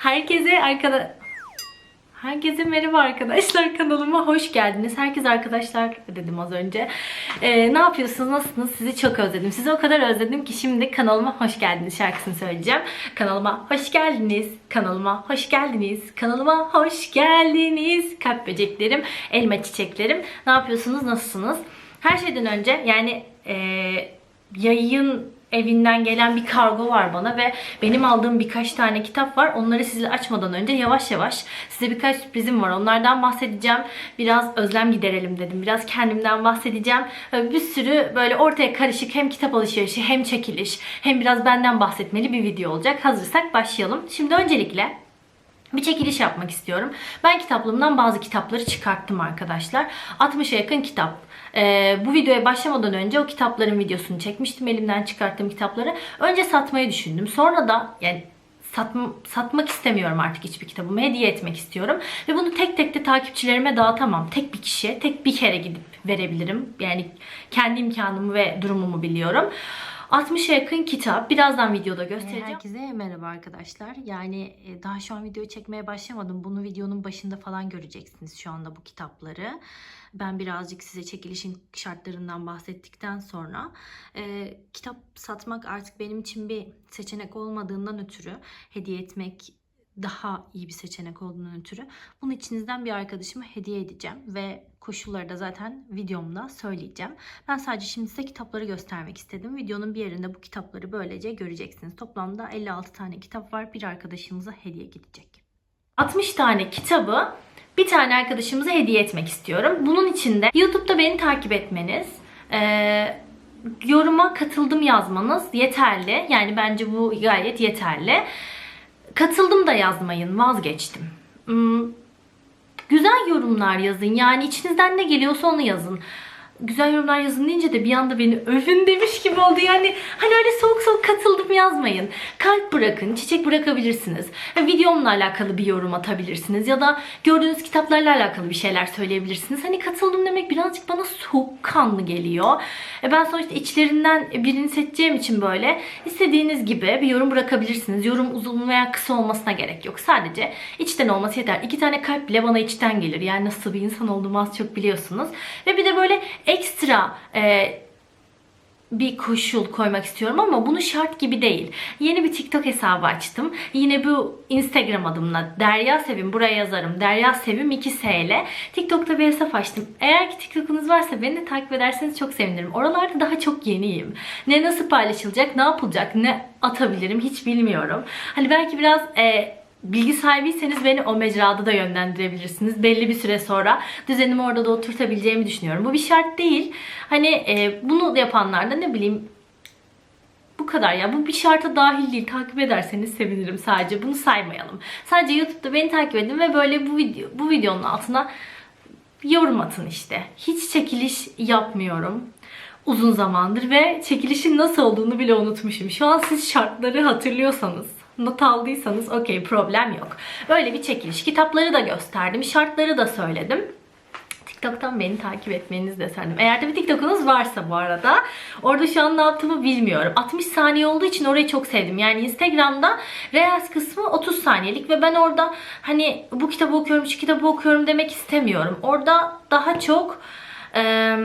Herkese arkada Herkese merhaba arkadaşlar kanalıma hoş geldiniz. Herkes arkadaşlar dedim az önce. Ee, ne yapıyorsunuz? Nasılsınız? Sizi çok özledim. Sizi o kadar özledim ki şimdi kanalıma hoş geldiniz şarkısını söyleyeceğim. Kanalıma hoş geldiniz. Kanalıma hoş geldiniz. Kanalıma hoş geldiniz. Kalp böceklerim, elma çiçeklerim. Ne yapıyorsunuz? Nasılsınız? Her şeyden önce yani eee yayın evinden gelen bir kargo var bana ve benim aldığım birkaç tane kitap var. Onları size açmadan önce yavaş yavaş size birkaç sürprizim var. Onlardan bahsedeceğim. Biraz özlem giderelim dedim. Biraz kendimden bahsedeceğim. Bir sürü böyle ortaya karışık hem kitap alışverişi hem çekiliş hem biraz benden bahsetmeli bir video olacak. Hazırsak başlayalım. Şimdi öncelikle bir çekiliş yapmak istiyorum. Ben kitaplığımdan bazı kitapları çıkarttım arkadaşlar. 60'a yakın kitap. Ee, bu videoya başlamadan önce o kitapların videosunu çekmiştim. Elimden çıkarttığım kitapları. Önce satmayı düşündüm. Sonra da yani satm- satmak istemiyorum artık hiçbir kitabımı. Hediye etmek istiyorum. Ve bunu tek tek de takipçilerime dağıtamam. Tek bir kişiye, tek bir kere gidip verebilirim. Yani kendi imkanımı ve durumumu biliyorum. 60'a yakın kitap. Birazdan videoda göstereceğim. Herkese merhaba arkadaşlar. Yani e, daha şu an videoyu çekmeye başlamadım. Bunu videonun başında falan göreceksiniz şu anda bu kitapları. Ben birazcık size çekilişin şartlarından bahsettikten sonra e, kitap satmak artık benim için bir seçenek olmadığından ötürü hediye etmek daha iyi bir seçenek olduğundan ötürü bunu içinizden bir arkadaşıma hediye edeceğim ve koşulları da zaten videomda söyleyeceğim. Ben sadece şimdi size kitapları göstermek istedim. Videonun bir yerinde bu kitapları böylece göreceksiniz. Toplamda 56 tane kitap var. Bir arkadaşımıza hediye gidecek. 60 tane kitabı bir tane arkadaşımıza hediye etmek istiyorum. Bunun için de YouTube'da beni takip etmeniz, eee, yoruma katıldım yazmanız yeterli. Yani bence bu gayet yeterli. Katıldım da yazmayın, vazgeçtim. Hmm, güzel yorumlar yazın. Yani içinizden ne geliyorsa onu yazın. Güzel yorumlar yazın deyince de bir anda beni övün demiş gibi oldu. Yani hani öyle soğuk soğuk katıldım yazmayın. Kalp bırakın, çiçek bırakabilirsiniz. Videomla alakalı bir yorum atabilirsiniz. Ya da gördüğünüz kitaplarla alakalı bir şeyler söyleyebilirsiniz. Hani katıldım demek birazcık bana soğukkanlı geliyor. E ben sonuçta içlerinden birini seçeceğim için böyle istediğiniz gibi bir yorum bırakabilirsiniz. Yorum uzun veya kısa olmasına gerek yok. Sadece içten olması yeter. İki tane kalp bile bana içten gelir. Yani nasıl bir insan olduğumu az çok biliyorsunuz. Ve bir de böyle ekstra e, bir koşul koymak istiyorum ama bunu şart gibi değil. Yeni bir TikTok hesabı açtım. Yine bu Instagram adımla Derya Sevim buraya yazarım. Derya Sevim 2S ile TikTok'ta bir hesap açtım. Eğer ki TikTok'unuz varsa beni de takip ederseniz çok sevinirim. Oralarda daha çok yeniyim. Ne nasıl paylaşılacak, ne yapılacak, ne atabilirim hiç bilmiyorum. Hani belki biraz e, bilgi sahibiyseniz beni o mecrada da yönlendirebilirsiniz. Belli bir süre sonra düzenimi orada da oturtabileceğimi düşünüyorum. Bu bir şart değil. Hani e, bunu yapanlar da ne bileyim bu kadar ya. Bu bir şarta dahil değil. Takip ederseniz sevinirim sadece. Bunu saymayalım. Sadece YouTube'da beni takip edin ve böyle bu video bu videonun altına yorum atın işte. Hiç çekiliş yapmıyorum uzun zamandır ve çekilişin nasıl olduğunu bile unutmuşum. Şu an siz şartları hatırlıyorsanız, not aldıysanız okey problem yok. Böyle bir çekiliş. Kitapları da gösterdim, şartları da söyledim. TikTok'tan beni takip etmenizi de söyledim. Eğer de bir TikTok'unuz varsa bu arada. Orada şu an ne yaptığımı bilmiyorum. 60 saniye olduğu için orayı çok sevdim. Yani Instagram'da Reels kısmı 30 saniyelik ve ben orada hani bu kitabı okuyorum, şu kitabı okuyorum demek istemiyorum. Orada daha çok eee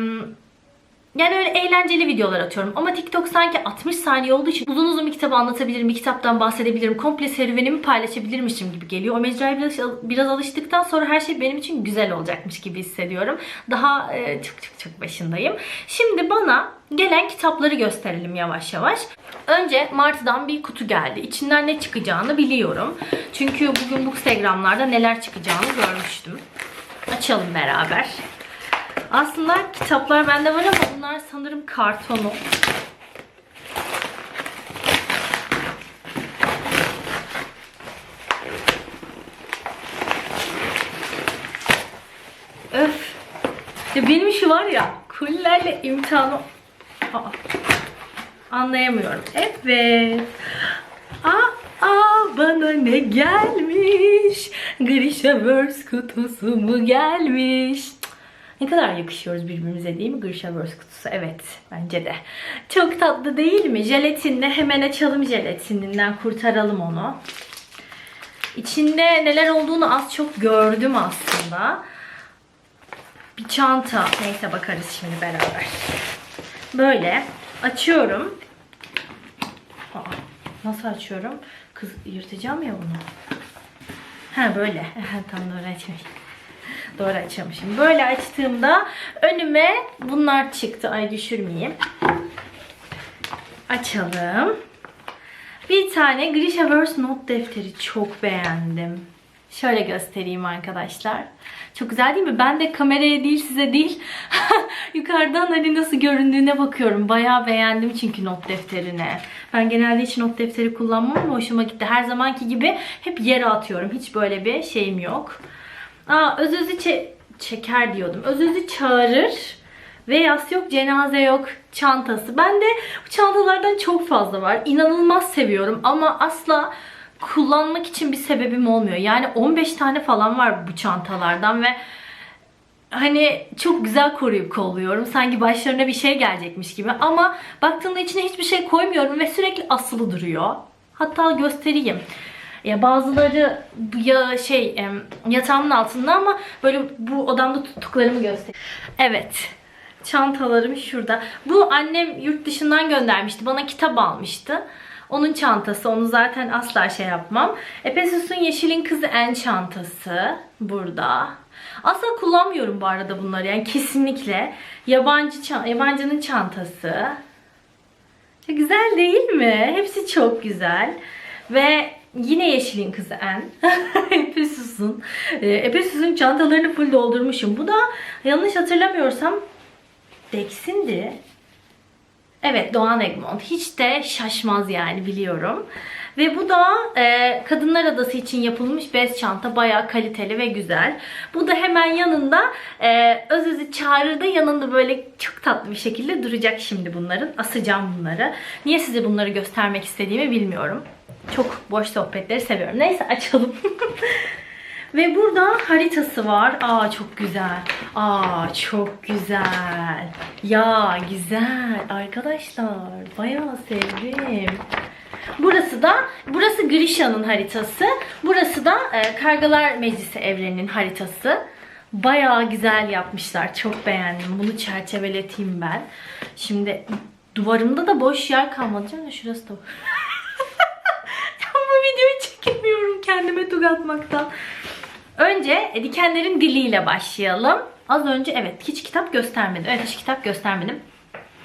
yani öyle eğlenceli videolar atıyorum. Ama TikTok sanki 60 saniye olduğu için uzun uzun bir kitabı anlatabilirim, bir kitaptan bahsedebilirim, komple serüvenimi paylaşabilirmişim gibi geliyor. O mecraya biraz, biraz alıştıktan sonra her şey benim için güzel olacakmış gibi hissediyorum. Daha e, çok çok çok başındayım. Şimdi bana gelen kitapları gösterelim yavaş yavaş. Önce Martı'dan bir kutu geldi. İçinden ne çıkacağını biliyorum. Çünkü bugün Bookstagram'larda neler çıkacağını görmüştüm. Açalım beraber. Aslında kitaplar bende var ama bunlar sanırım kartonu. Öf. Ya benim şu var ya kullerle imtihanı Aa, anlayamıyorum. Evet. Aa, aa bana ne gelmiş? Grishaverse kutusu mu gelmiş? Ne kadar yakışıyoruz birbirimize değil mi Grishaverse kutusu? Evet bence de. Çok tatlı değil mi? Jelatinle hemen açalım jelatininden kurtaralım onu. İçinde neler olduğunu az çok gördüm aslında. Bir çanta. Neyse bakarız şimdi beraber. Böyle açıyorum. Aa, nasıl açıyorum? Kız yırtacağım ya bunu. Ha böyle. Tam doğru açmış. Doğru açamışım. Böyle açtığımda önüme bunlar çıktı. Ay düşürmeyeyim. Açalım. Bir tane Grishaverse not defteri çok beğendim. Şöyle göstereyim arkadaşlar. Çok güzel değil mi? Ben de kameraya değil size değil yukarıdan hani nasıl göründüğüne bakıyorum. Bayağı beğendim çünkü not defterini. Ben genelde hiç not defteri kullanmam ama hoşuma gitti. Her zamanki gibi hep yere atıyorum. Hiç böyle bir şeyim yok. Aa, öz özü çe- çeker diyordum. Öz özü çağırır. Ve yas yok, cenaze yok, çantası. Ben de bu çantalardan çok fazla var. İnanılmaz seviyorum ama asla kullanmak için bir sebebim olmuyor. Yani 15 tane falan var bu çantalardan ve hani çok güzel koruyup kolluyorum. Sanki başlarına bir şey gelecekmiş gibi ama baktığımda içine hiçbir şey koymuyorum ve sürekli asılı duruyor. Hatta göstereyim. Ya bazıları ya şey yatağımın altında ama böyle bu odamda tuttuklarımı göster. Evet. Çantalarım şurada. Bu annem yurt dışından göndermişti. Bana kitap almıştı. Onun çantası. Onu zaten asla şey yapmam. Ephesus'un Yeşilin Kızı en çantası. Burada. Asla kullanmıyorum bu arada bunları. Yani kesinlikle. Yabancı çan- yabancının çantası. Çok güzel değil mi? Hepsi çok güzel. Ve yine Yeşil'in kızı En. Ephesus'un. Ee, Ephesus'un çantalarını full doldurmuşum. Bu da yanlış hatırlamıyorsam Dex'indi. Evet Doğan Egmont. Hiç de şaşmaz yani biliyorum. Ve bu da e, kadınlar adası için yapılmış bez çanta. Bayağı kaliteli ve güzel. Bu da hemen yanında e, öz özü çağrıda yanında böyle çok tatlı bir şekilde duracak şimdi bunların. Asacağım bunları. Niye size bunları göstermek istediğimi bilmiyorum. Çok boş sohbetleri seviyorum. Neyse açalım. Ve burada haritası var. Aa çok güzel. Aa çok güzel. Ya güzel. Arkadaşlar bayağı sevdim. Burası da burası Grisha'nın haritası. Burası da e, Kargalar Meclisi evreninin haritası. Bayağı güzel yapmışlar. Çok beğendim. Bunu çerçeveleteyim ben. Şimdi duvarımda da boş yer kalmadı canım. Şurası da çekemiyorum kendime tug atmaktan. Önce e, dikenlerin diliyle başlayalım. Az önce evet hiç kitap göstermedim. Evet hiç kitap göstermedim.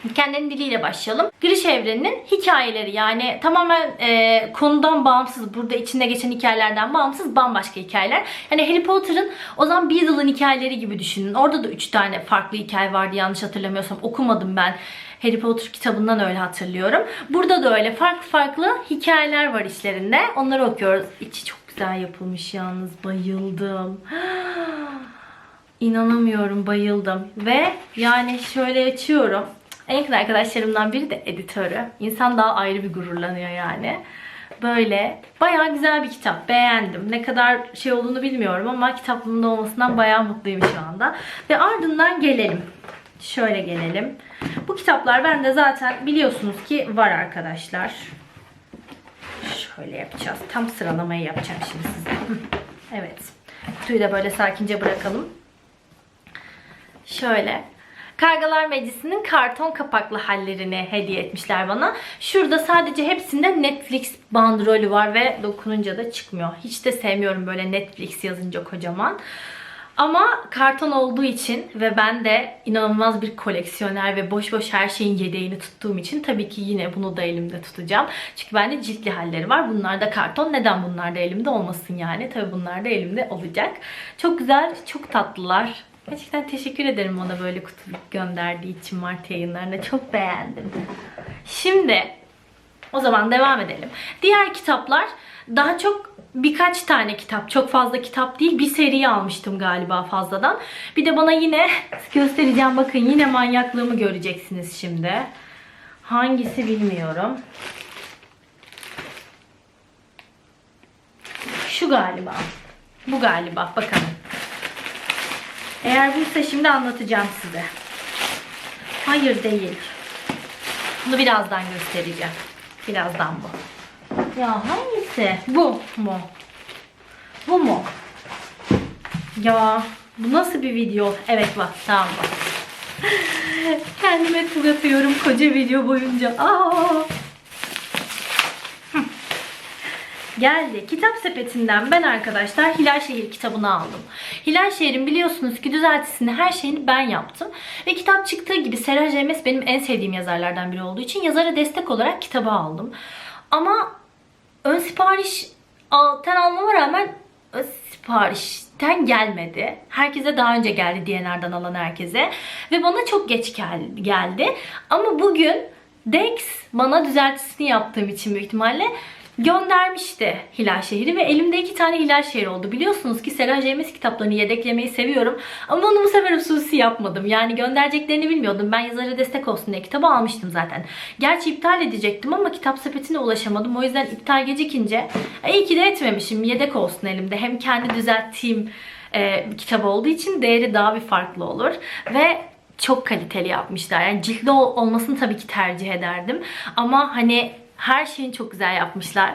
Dikenlerin diliyle başlayalım. Giriş evreninin hikayeleri yani tamamen e, konudan bağımsız, burada içinde geçen hikayelerden bağımsız bambaşka hikayeler. Yani Harry Potter'ın o zaman Beadle'ın hikayeleri gibi düşünün. Orada da 3 tane farklı hikaye vardı yanlış hatırlamıyorsam. Okumadım ben. Harry Potter kitabından öyle hatırlıyorum. Burada da öyle farklı farklı hikayeler var içlerinde. Onları okuyoruz. İçi çok güzel yapılmış yalnız. Bayıldım. İnanamıyorum bayıldım. Ve yani şöyle açıyorum. En yakın arkadaşlarımdan biri de editörü. İnsan daha ayrı bir gururlanıyor yani. Böyle bayağı güzel bir kitap. Beğendim. Ne kadar şey olduğunu bilmiyorum ama kitaplığımda olmasından bayağı mutluyum şu anda. Ve ardından gelelim. Şöyle gelelim. Bu kitaplar bende zaten biliyorsunuz ki var arkadaşlar. Şöyle yapacağız. Tam sıralamayı yapacağım şimdi size. Evet. Kutuyu da böyle sakince bırakalım. Şöyle. Kargalar Meclisi'nin karton kapaklı hallerini hediye etmişler bana. Şurada sadece hepsinde Netflix bandrolü var ve dokununca da çıkmıyor. Hiç de sevmiyorum böyle Netflix yazınca kocaman. Ama karton olduğu için ve ben de inanılmaz bir koleksiyoner ve boş boş her şeyin yedeğini tuttuğum için tabii ki yine bunu da elimde tutacağım. Çünkü bende ciltli halleri var. Bunlar da karton. Neden bunlar da elimde olmasın yani? Tabii bunlar da elimde olacak. Çok güzel, çok tatlılar. Gerçekten teşekkür ederim ona böyle kutu gönderdiği için Mart yayınlarında. Çok beğendim. Şimdi o zaman devam edelim. Diğer kitaplar daha çok birkaç tane kitap. Çok fazla kitap değil. Bir seri almıştım galiba fazladan. Bir de bana yine göstereceğim. Bakın yine manyaklığımı göreceksiniz şimdi. Hangisi bilmiyorum. Şu galiba. Bu galiba. Bakalım. Eğer buysa şimdi anlatacağım size. Hayır değil. Bunu birazdan göstereceğim. Birazdan bu. Ya hangisi? Bu mu? Bu mu? Ya bu nasıl bir video? Evet bak tamam bak. Kendime tur atıyorum koca video boyunca. Aa! Geldi. Kitap sepetinden ben arkadaşlar Hilal Şehir kitabını aldım. Hilal Şehir'in biliyorsunuz ki düzeltisini her şeyini ben yaptım. Ve kitap çıktığı gibi Serhat Cemes benim en sevdiğim yazarlardan biri olduğu için yazara destek olarak kitabı aldım. Ama ön sipariş altan almama rağmen ön siparişten gelmedi. Herkese daha önce geldi DNR'dan alan herkese. Ve bana çok geç gel- geldi. Ama bugün Dex bana düzeltisini yaptığım için büyük ihtimalle göndermişti Hilal Şehri ve elimde iki tane Hilal Şehri oldu. Biliyorsunuz ki Serhat Cemes kitaplarını yedeklemeyi seviyorum ama onu bu sefer hususi yapmadım. Yani göndereceklerini bilmiyordum. Ben yazara destek olsun diye kitabı almıştım zaten. Gerçi iptal edecektim ama kitap sepetine ulaşamadım. O yüzden iptal gecikince iyi ki de etmemişim. Yedek olsun elimde. Hem kendi düzelttiğim e, kitap olduğu için değeri daha bir farklı olur. Ve çok kaliteli yapmışlar. Yani ciltli ol- olmasını tabii ki tercih ederdim. Ama hani her şeyin çok güzel yapmışlar.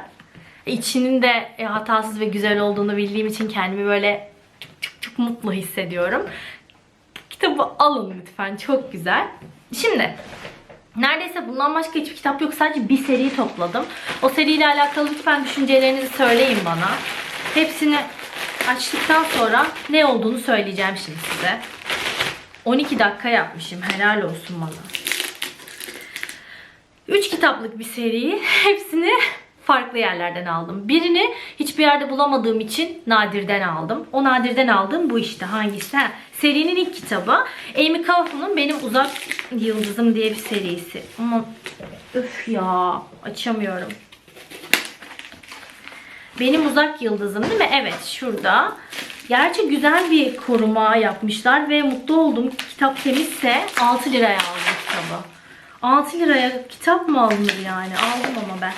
İçinin de e, hatasız ve güzel olduğunu bildiğim için kendimi böyle çok çok çok mutlu hissediyorum. Kitabı alın lütfen. Çok güzel. Şimdi Neredeyse bundan başka hiçbir kitap yok. Sadece bir seri topladım. O seriyle alakalı lütfen düşüncelerinizi söyleyin bana. Hepsini açtıktan sonra ne olduğunu söyleyeceğim şimdi size. 12 dakika yapmışım. Helal olsun bana. 3 kitaplık bir seriyi hepsini farklı yerlerden aldım. Birini hiçbir yerde bulamadığım için Nadir'den aldım. O Nadir'den aldığım bu işte hangisi? Ha, serinin ilk kitabı. Amy Kaufman'ın Benim Uzak Yıldızım diye bir serisi. Ama öf ya açamıyorum. Benim uzak yıldızım değil mi? Evet şurada. Gerçi güzel bir koruma yapmışlar ve mutlu oldum. Kitap temizse 6 liraya aldım kitabı. 6 liraya kitap mı alınır yani? Aldım ama ben.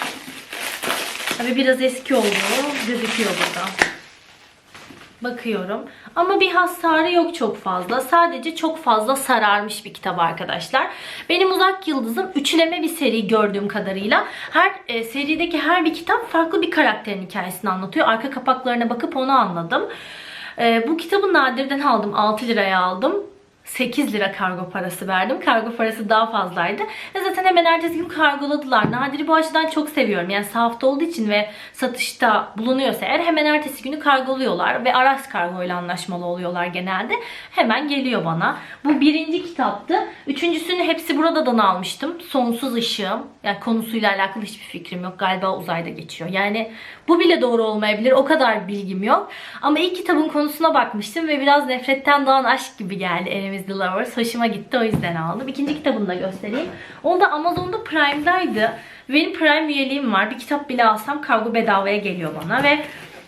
Tabii biraz eski oldu. Gözüküyor burada. Bakıyorum. Ama bir hasarı yok çok fazla. Sadece çok fazla sararmış bir kitap arkadaşlar. Benim Uzak Yıldızım üçleme bir seri gördüğüm kadarıyla. Her e, serideki her bir kitap farklı bir karakterin hikayesini anlatıyor. Arka kapaklarına bakıp onu anladım. E, bu kitabı Nadir'den aldım. 6 liraya aldım. 8 lira kargo parası verdim. Kargo parası daha fazlaydı. Ve zaten hemen ertesi gün kargoladılar. Nadir'i bu açıdan çok seviyorum. Yani sahafta olduğu için ve satışta bulunuyorsa eğer hemen ertesi günü kargoluyorlar. Ve Aras kargo ile anlaşmalı oluyorlar genelde. Hemen geliyor bana. Bu birinci kitaptı. Üçüncüsünü hepsi buradan almıştım. Sonsuz Işığım. Yani konusuyla alakalı hiçbir fikrim yok. Galiba uzayda geçiyor. Yani bu bile doğru olmayabilir. O kadar bilgim yok. Ama ilk kitabın konusuna bakmıştım ve biraz nefretten doğan aşk gibi geldi Enemies the Lovers. Hoşuma gitti o yüzden aldım. İkinci kitabını da göstereyim. O da Amazon'da Prime'daydı. Benim Prime üyeliğim var. Bir kitap bile alsam kargo bedavaya geliyor bana ve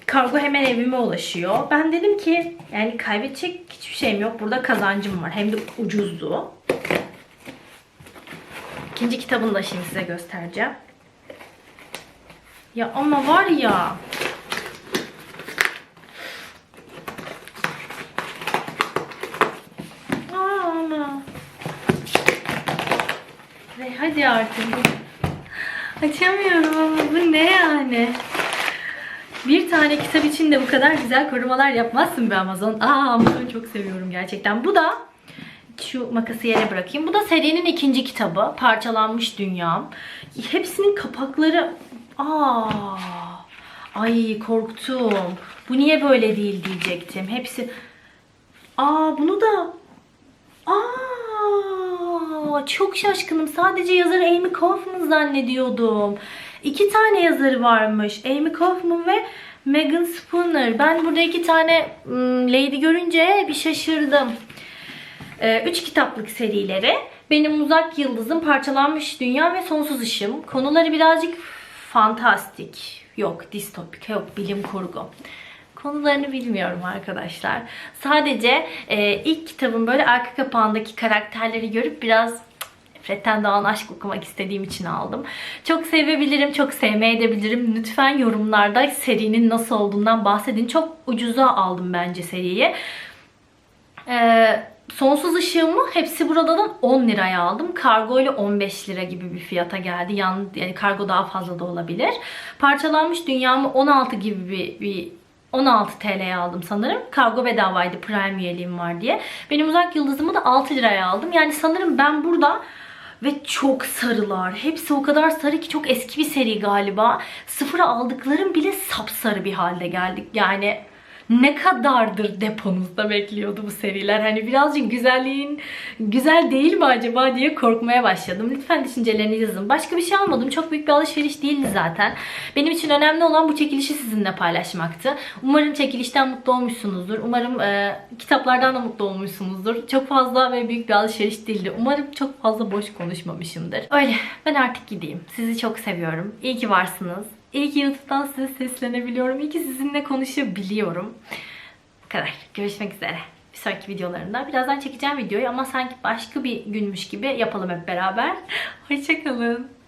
kargo hemen evime ulaşıyor. Ben dedim ki yani kaybedecek hiçbir şeyim yok. Burada kazancım var. Hem de ucuzdu. İkinci kitabını da şimdi size göstereceğim. Ya ama var ya. Aa, ama. Hadi artık. Açamıyorum bu ne yani? Bir tane kitap için de bu kadar güzel korumalar yapmazsın be Amazon. Aa Amazon çok seviyorum gerçekten. Bu da şu makası yere bırakayım. Bu da serinin ikinci kitabı. Parçalanmış Dünyam. Hepsinin kapakları... Aa, ay korktum. Bu niye böyle değil diyecektim. Hepsi... Aa bunu da... Aa, çok şaşkınım. Sadece yazarı Amy Kaufman zannediyordum. İki tane yazarı varmış. Amy Kaufman ve Megan Spooner. Ben burada iki tane lady görünce bir şaşırdım. Ee, üç kitaplık serileri. Benim Uzak Yıldızım, Parçalanmış Dünya ve Sonsuz Işım. Konuları birazcık fantastik. Yok distopik, yok bilim kurgu. Konularını bilmiyorum arkadaşlar. Sadece e, ilk kitabın böyle arka kapağındaki karakterleri görüp biraz Nefretten Doğan Aşk okumak istediğim için aldım. Çok sevebilirim, çok sevmeyebilirim. Lütfen yorumlarda serinin nasıl olduğundan bahsedin. Çok ucuza aldım bence seriyi. Ee, Sonsuz ışığımı hepsi buradan 10 liraya aldım. Kargo ile 15 lira gibi bir fiyata geldi. Yani, yani kargo daha fazla da olabilir. Parçalanmış dünyamı 16 gibi bir, bir 16 TL'ye aldım sanırım. Kargo bedavaydı Prime üyeliğim var diye. Benim uzak yıldızımı da 6 liraya aldım. Yani sanırım ben burada ve çok sarılar. Hepsi o kadar sarı ki çok eski bir seri galiba. Sıfıra aldıklarım bile sapsarı bir halde geldik. Yani ne kadardır deponuzda bekliyordu bu seriler? Hani birazcık güzelliğin güzel değil mi acaba diye korkmaya başladım. Lütfen düşüncelerinizi yazın. Başka bir şey almadım. Çok büyük bir alışveriş değildi zaten. Benim için önemli olan bu çekilişi sizinle paylaşmaktı. Umarım çekilişten mutlu olmuşsunuzdur. Umarım e, kitaplardan da mutlu olmuşsunuzdur. Çok fazla ve büyük bir alışveriş değildi. Umarım çok fazla boş konuşmamışımdır. Öyle. Ben artık gideyim. Sizi çok seviyorum. İyi ki varsınız. İyi ki YouTube'dan size seslenebiliyorum. İyi ki sizinle konuşabiliyorum. Bu kadar. Görüşmek üzere. Bir sonraki videolarında. Birazdan çekeceğim videoyu ama sanki başka bir günmüş gibi yapalım hep beraber. Hoşçakalın.